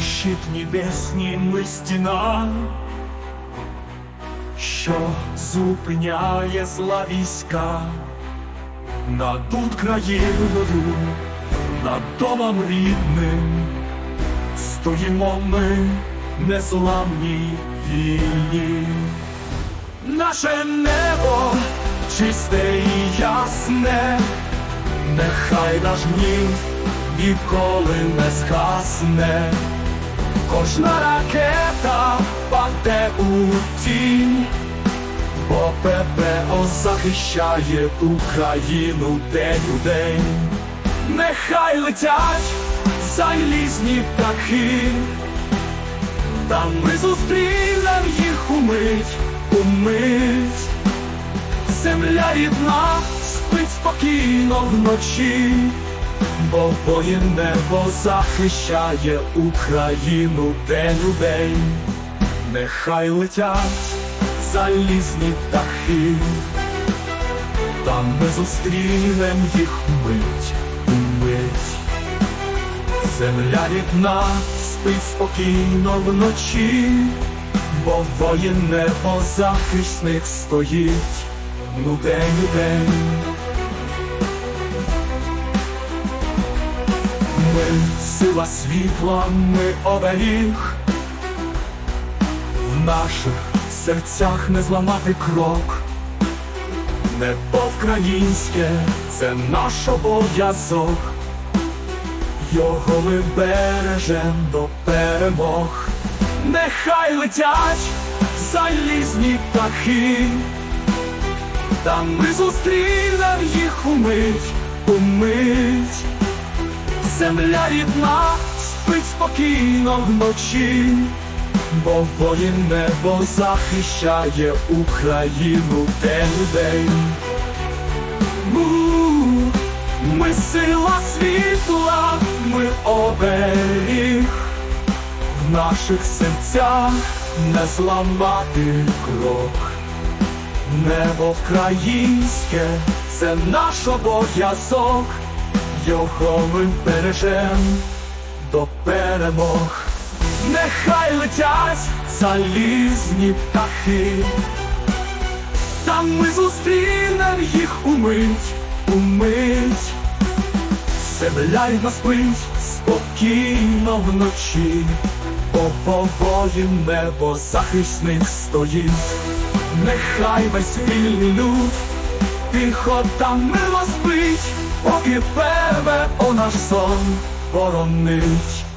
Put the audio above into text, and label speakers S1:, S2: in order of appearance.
S1: Щит небесні ми стіна, що зупиняє зла війська на надут країну над домом рідним, стоїмо ми незламні війні. Наше небо чисте і ясне нехай наш гнів ніколи не згасне. Кожна ракета паде у тінь, бо ППО захищає Україну день у день. Нехай летять залізні птахи, та ми зустрінем їх умить, умить. Земля рідна спокійно вночі, бо воїн небо захищає Україну день у день. Нехай летять залізні птахи, там ми зустрінем їх мить, умить. Земля рідна спить спокійно вночі, бо воїн небо захисник стоїть, ну день у день. Ми сила світла, ми оберіг, в наших серцях не зламати крок. Небо українське, це наш обов'язок. Його ми бережем до перемог. Нехай летять залізні птахи, та ми зустрінем їх умить, умить. Земля рідна спить спокійно вночі, бо воїн небо захищає Україну день. Ми сила світла, ми оберіг, в наших серцях не зламати крок. Небо українське, це наш обов'язок, його ми бережем до перемог. Нехай летять залізні птахи, там ми зустрінем їх умить, умить. Земля й спить спокійно вночі, бо по небо захисник стоїть. Нехай весь вільний люд тихо та мило спить, поки певе о наш сон боронить.